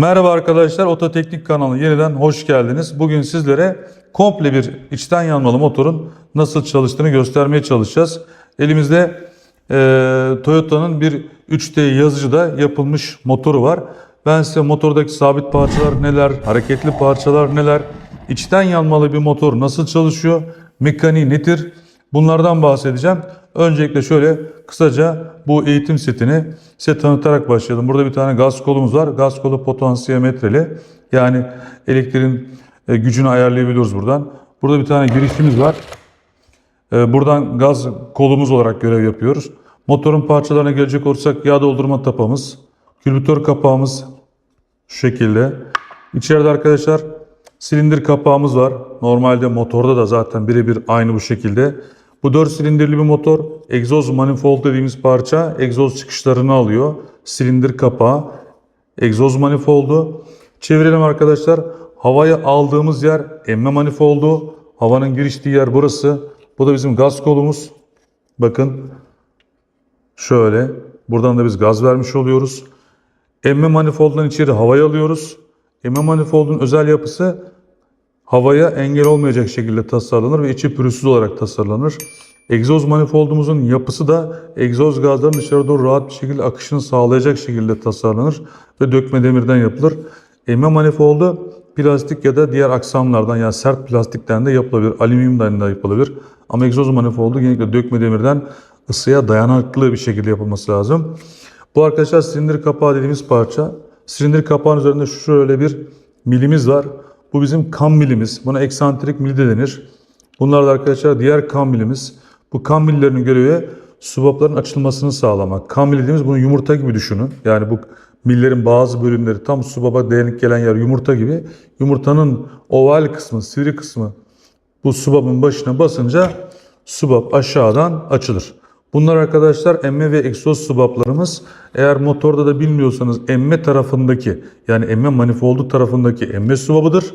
Merhaba arkadaşlar, Ototeknik kanalı yeniden hoş geldiniz. Bugün sizlere komple bir içten yanmalı motorun nasıl çalıştığını göstermeye çalışacağız. Elimizde e, Toyota'nın bir 3D yazıcıda yapılmış motoru var. Ben size motordaki sabit parçalar neler, hareketli parçalar neler, içten yanmalı bir motor nasıl çalışıyor, mekaniği nedir bunlardan bahsedeceğim. Öncelikle şöyle kısaca bu eğitim setini size tanıtarak başlayalım. Burada bir tane gaz kolumuz var. Gaz kolu potansiyometreli. Yani elektriğin e, gücünü ayarlayabiliyoruz buradan. Burada bir tane girişimiz var. E, Buradan gaz kolumuz olarak görev yapıyoruz. Motorun parçalarına gelecek olursak yağ doldurma tapamız, külbütör kapağımız şu şekilde. İçeride arkadaşlar silindir kapağımız var. Normalde motorda da zaten birebir aynı bu şekilde. Bu 4 silindirli bir motor. Egzoz manifold dediğimiz parça egzoz çıkışlarını alıyor. Silindir kapağı, egzoz manifoldu. Çevirelim arkadaşlar. Havaya aldığımız yer emme manifoldu. Havanın giriştiği yer burası. Bu da bizim gaz kolumuz. Bakın şöyle. Buradan da biz gaz vermiş oluyoruz. Emme manifoldundan içeri havayı alıyoruz. Emme manifoldun özel yapısı havaya engel olmayacak şekilde tasarlanır ve içi pürüzsüz olarak tasarlanır. Egzoz manifoldumuzun yapısı da egzoz gazların dışarı doğru rahat bir şekilde akışını sağlayacak şekilde tasarlanır ve dökme demirden yapılır. Emme manifoldu plastik ya da diğer aksamlardan yani sert plastikten de yapılabilir, alüminyumdan da yapılabilir. Ama egzoz manifoldu genellikle dökme demirden ısıya dayanıklı bir şekilde yapılması lazım. Bu arkadaşlar silindir kapağı dediğimiz parça. Silindir kapağın üzerinde şöyle bir milimiz var. Bu bizim kan milimiz. Buna eksantrik mil de denir. Bunlar da arkadaşlar diğer kan milimiz. Bu kan millerinin görevi subapların açılmasını sağlamak. Kan mil dediğimiz bunu yumurta gibi düşünün. Yani bu millerin bazı bölümleri tam subaba dayanık gelen yer yumurta gibi. Yumurtanın oval kısmı, sivri kısmı bu subabın başına basınca subap aşağıdan açılır. Bunlar arkadaşlar emme ve egzoz subaplarımız. Eğer motorda da bilmiyorsanız emme tarafındaki yani emme manifoldu tarafındaki emme subabıdır.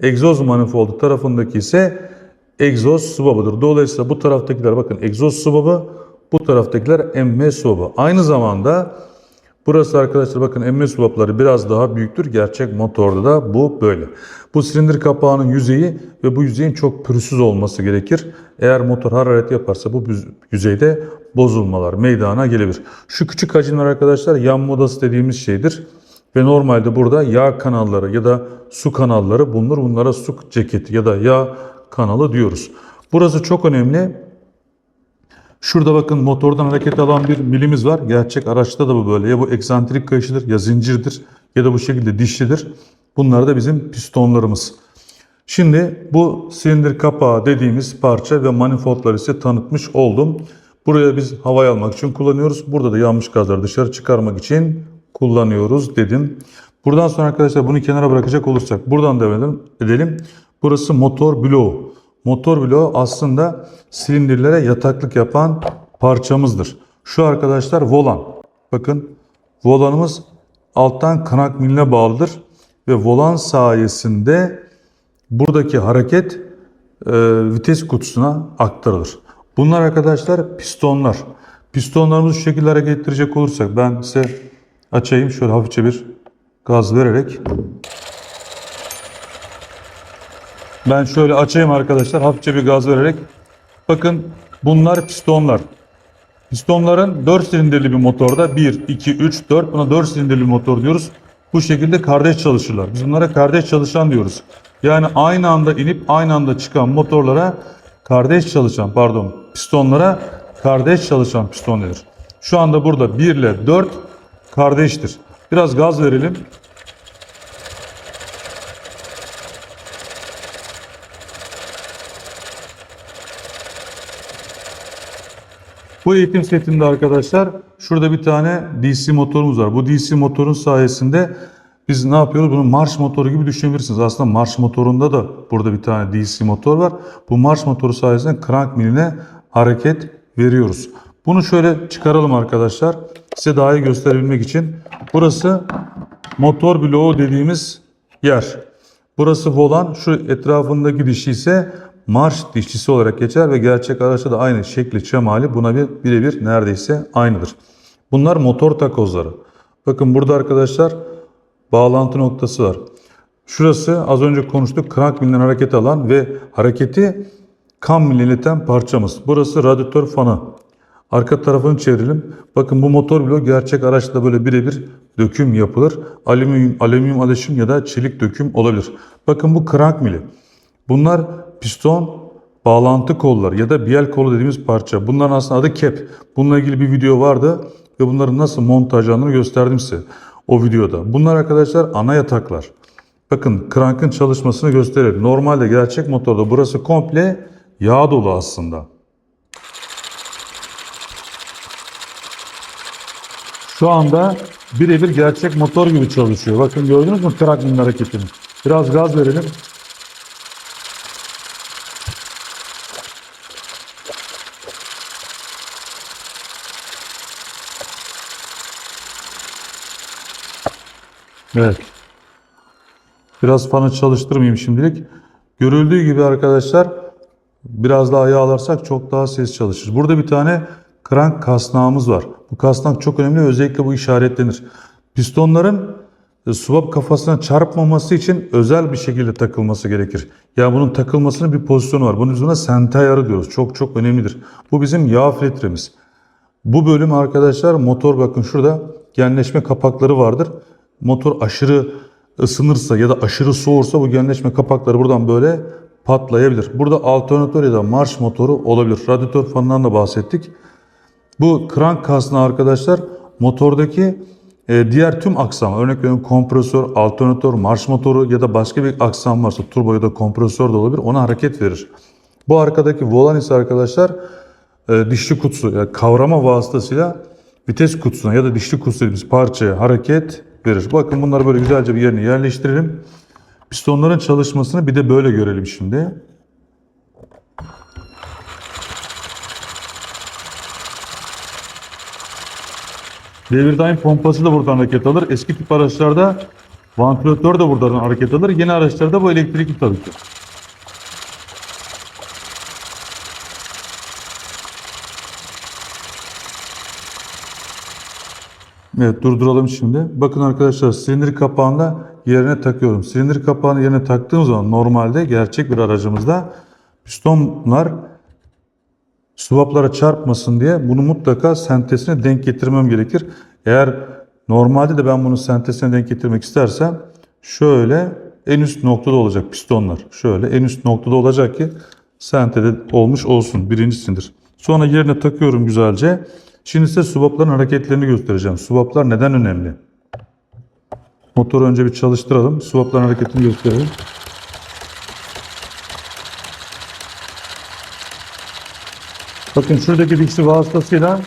Egzoz manifoldu tarafındaki ise egzoz subabıdır. Dolayısıyla bu taraftakiler bakın egzoz subabı, bu taraftakiler emme subabı. Aynı zamanda Burası arkadaşlar bakın emme subapları biraz daha büyüktür. Gerçek motorda da bu böyle. Bu silindir kapağının yüzeyi ve bu yüzeyin çok pürüzsüz olması gerekir. Eğer motor hararet yaparsa bu yüzeyde bozulmalar meydana gelebilir. Şu küçük hacimler arkadaşlar yan modası dediğimiz şeydir. Ve normalde burada yağ kanalları ya da su kanalları bulunur. Bunlara su ceketi ya da yağ kanalı diyoruz. Burası çok önemli. Şurada bakın motordan hareket alan bir milimiz var. Gerçek araçta da bu böyle. Ya bu eksantrik kayışıdır ya zincirdir ya da bu şekilde dişlidir. Bunlar da bizim pistonlarımız. Şimdi bu silindir kapağı dediğimiz parça ve manifoldları ise tanıtmış oldum. Buraya biz havayı almak için kullanıyoruz. Burada da yanmış gazları dışarı çıkarmak için kullanıyoruz dedim. Buradan sonra arkadaşlar bunu kenara bırakacak olursak buradan devam edelim. Burası motor bloğu. Motor bloğu aslında silindirlere yataklık yapan parçamızdır. Şu arkadaşlar volan. Bakın volanımız alttan kanak miline bağlıdır. Ve volan sayesinde buradaki hareket e, vites kutusuna aktarılır. Bunlar arkadaşlar pistonlar. Pistonlarımızı şu şekilde hareket ettirecek olursak ben size açayım şöyle hafifçe bir gaz vererek. Ben şöyle açayım arkadaşlar hafifçe bir gaz vererek. Bakın bunlar pistonlar. Pistonların 4 silindirli bir motorda 1, 2, 3, 4 buna 4 silindirli motor diyoruz. Bu şekilde kardeş çalışırlar. Biz bunlara kardeş çalışan diyoruz. Yani aynı anda inip aynı anda çıkan motorlara kardeş çalışan pardon pistonlara kardeş çalışan piston denir. Şu anda burada 1 ile 4 kardeştir. Biraz gaz verelim. Bu eğitim setinde arkadaşlar şurada bir tane DC motorumuz var. Bu DC motorun sayesinde biz ne yapıyoruz? Bunu marş motoru gibi düşünebilirsiniz. Aslında marş motorunda da burada bir tane DC motor var. Bu marş motoru sayesinde crank miline hareket veriyoruz. Bunu şöyle çıkaralım arkadaşlar. Size daha iyi gösterebilmek için. Burası motor bloğu dediğimiz yer. Burası volan, şu etrafındaki dişi ise marş dişçisi olarak geçer ve gerçek araçta da aynı şekli şemali buna bir birebir neredeyse aynıdır. Bunlar motor takozları. Bakın burada arkadaşlar bağlantı noktası var. Şurası az önce konuştuk krank milinden hareket alan ve hareketi kam miline ileten parçamız. Burası radyatör fanı. Arka tarafını çevirelim. Bakın bu motor bloğu gerçek araçla böyle birebir döküm yapılır. Alüminyum, alüminyum alaşım ya da çelik döküm olabilir. Bakın bu krank mili. Bunlar piston bağlantı kolları ya da biel kolu dediğimiz parça. Bunların aslında adı kep. Bununla ilgili bir video vardı ve bunların nasıl montajlandığını gösterdim size o videoda. Bunlar arkadaşlar ana yataklar. Bakın krankın çalışmasını gösterir. Normalde gerçek motorda burası komple yağ dolu aslında. Şu anda birebir gerçek motor gibi çalışıyor. Bakın gördünüz mü krankın hareketini? Biraz gaz verelim. Evet. Biraz fanı çalıştırmayayım şimdilik. Görüldüğü gibi arkadaşlar biraz daha yağlarsak çok daha ses çalışır. Burada bir tane krank kasnağımız var. Bu kasnak çok önemli özellikle bu işaretlenir. Pistonların e, subap kafasına çarpmaması için özel bir şekilde takılması gerekir. Ya bunun takılmasının bir pozisyonu var. Bunun buna sente ayarı diyoruz. Çok çok önemlidir. Bu bizim yağ filtremiz. Bu bölüm arkadaşlar motor bakın şurada genleşme kapakları vardır. Motor aşırı ısınırsa ya da aşırı soğursa bu genleşme kapakları buradan böyle patlayabilir. Burada alternatör ya da marş motoru olabilir. Radyatör fanından da bahsettik. Bu krank kasnağı arkadaşlar motordaki e, diğer tüm aksam, örnek veriyorum kompresör, alternatör, marş motoru ya da başka bir aksam varsa turbo ya da kompresör de olabilir ona hareket verir. Bu arkadaki volan ise arkadaşlar e, dişli kutusu yani kavrama vasıtasıyla vites kutusuna ya da dişli kutusu dediğimiz parçaya hareket verir. Bakın bunları böyle güzelce bir yerine yerleştirelim. Pistonların çalışmasını bir de böyle görelim şimdi. Devir daim pompası da buradan hareket alır. Eski tip araçlarda vantilatör de buradan hareket alır. Yeni araçlarda bu elektrikli tabii ki. Evet durduralım şimdi. Bakın arkadaşlar silindir kapağını yerine takıyorum. Silindir kapağını yerine taktığım zaman normalde gerçek bir aracımızda pistonlar swaplara çarpmasın diye bunu mutlaka sentezine denk getirmem gerekir. Eğer normalde de ben bunu sentezine denk getirmek istersem şöyle en üst noktada olacak pistonlar. Şöyle en üst noktada olacak ki sentede olmuş olsun birincisidir. Sonra yerine takıyorum güzelce. Şimdi size subapların hareketlerini göstereceğim. Subaplar neden önemli? Motoru önce bir çalıştıralım. Subapların hareketini gösterelim. Bakın şuradaki dişli vasıtasıyla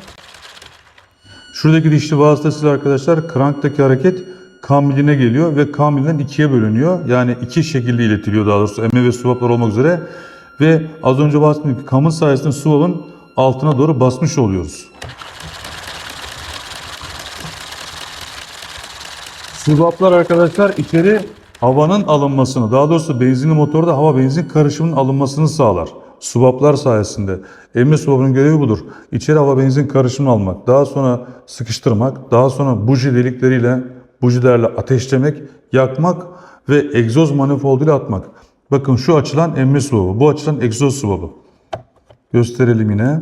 şuradaki dişli vasıtasıyla arkadaşlar kranktaki hareket kamiline geliyor ve kamilden ikiye bölünüyor. Yani iki şekilde iletiliyor daha doğrusu emme ve subaplar olmak üzere. Ve az önce bahsettiğim gibi kamın sayesinde subabın altına doğru basmış oluyoruz. Subaplar arkadaşlar içeri havanın alınmasını, daha doğrusu benzinli motorda hava benzin karışımının alınmasını sağlar. Subaplar sayesinde. Emme subabının görevi budur. İçeri hava benzin karışımını almak, daha sonra sıkıştırmak, daha sonra buji delikleriyle, bujilerle ateşlemek, yakmak ve egzoz manifolduyla atmak. Bakın şu açılan emme subabı, bu açılan egzoz subabı. Gösterelim yine.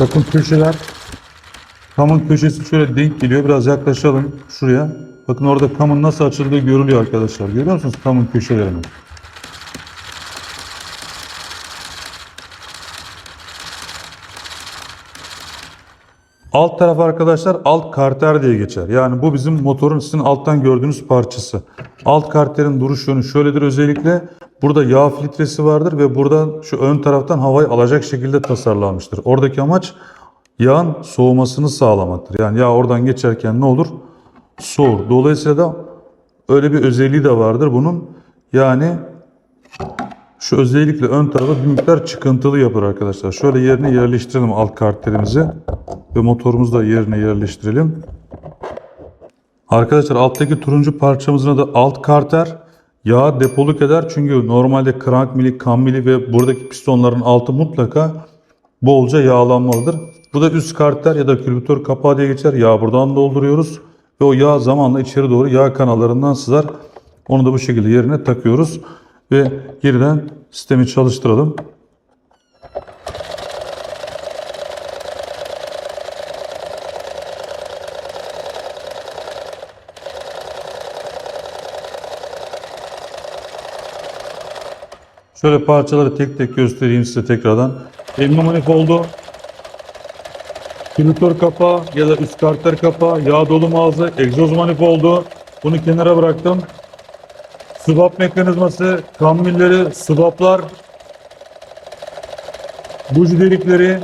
Bakın köşeler Kamın köşesi şöyle denk geliyor. Biraz yaklaşalım şuraya. Bakın orada kamın nasıl açıldığı görülüyor arkadaşlar. Görüyor musunuz kamın köşelerini? Alt taraf arkadaşlar alt karter diye geçer. Yani bu bizim motorun sizin alttan gördüğünüz parçası. Alt karterin duruş yönü şöyledir özellikle. Burada yağ filtresi vardır ve buradan şu ön taraftan havayı alacak şekilde tasarlanmıştır. Oradaki amaç yağın soğumasını sağlamaktır. Yani yağ oradan geçerken ne olur? Soğur. Dolayısıyla da öyle bir özelliği de vardır bunun. Yani şu özellikle ön tarafı bir miktar çıkıntılı yapar arkadaşlar. Şöyle yerine yerleştirelim alt karterimizi ve motorumuzu da yerine yerleştirelim. Arkadaşlar alttaki turuncu parçamızın adı alt karter. Yağ depoluk eder çünkü normalde krank mili, kam mili ve buradaki pistonların altı mutlaka bolca yağlanmalıdır. Bu da üst karter ya da külbütör kapağı diye geçer. Yağ buradan dolduruyoruz. Ve o yağ zamanla içeri doğru yağ kanallarından sızar. Onu da bu şekilde yerine takıyoruz. Ve geriden sistemi çalıştıralım. Şöyle parçaları tek tek göstereyim size tekrardan. Elma manifoldu, filtör kapağı ya da üst karter kapağı, yağ dolum ağzı, egzoz manifoldu. Bunu kenara bıraktım. Swap mekanizması, kammilleri, swaplar, buji delikleri.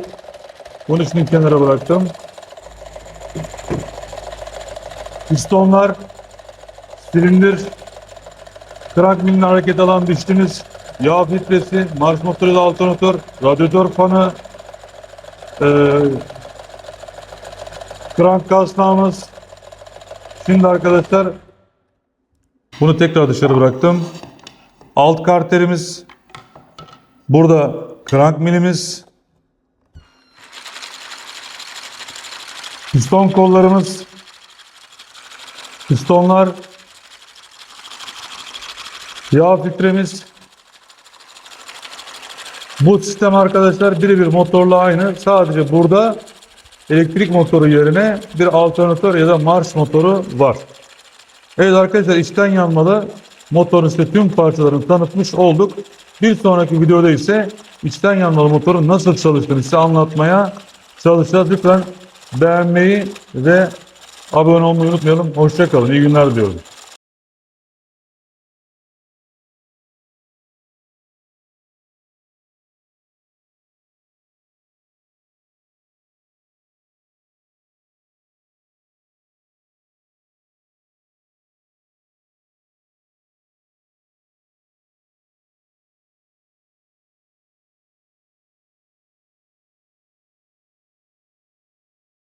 Bunu şimdi kenara bıraktım. Pistonlar, silindir, Krank milini hareket alan dişlimiz, yağ filtresi, marş motoru alternatör, radyatör fanı, eee krank kasnağımız. Şimdi arkadaşlar bunu tekrar dışarı bıraktım. Alt karterimiz, burada krank milimiz, piston kollarımız, pistonlar, Yağ filtremiz. Bu sistem arkadaşlar birebir motorla aynı. Sadece burada elektrik motoru yerine bir alternatör ya da marş motoru var. Evet arkadaşlar içten yanmalı motorun işte tüm parçalarını tanıtmış olduk. Bir sonraki videoda ise içten yanmalı motorun nasıl çalıştığını size anlatmaya çalışacağız. Lütfen beğenmeyi ve abone olmayı unutmayalım. Hoşçakalın. İyi günler diliyorum.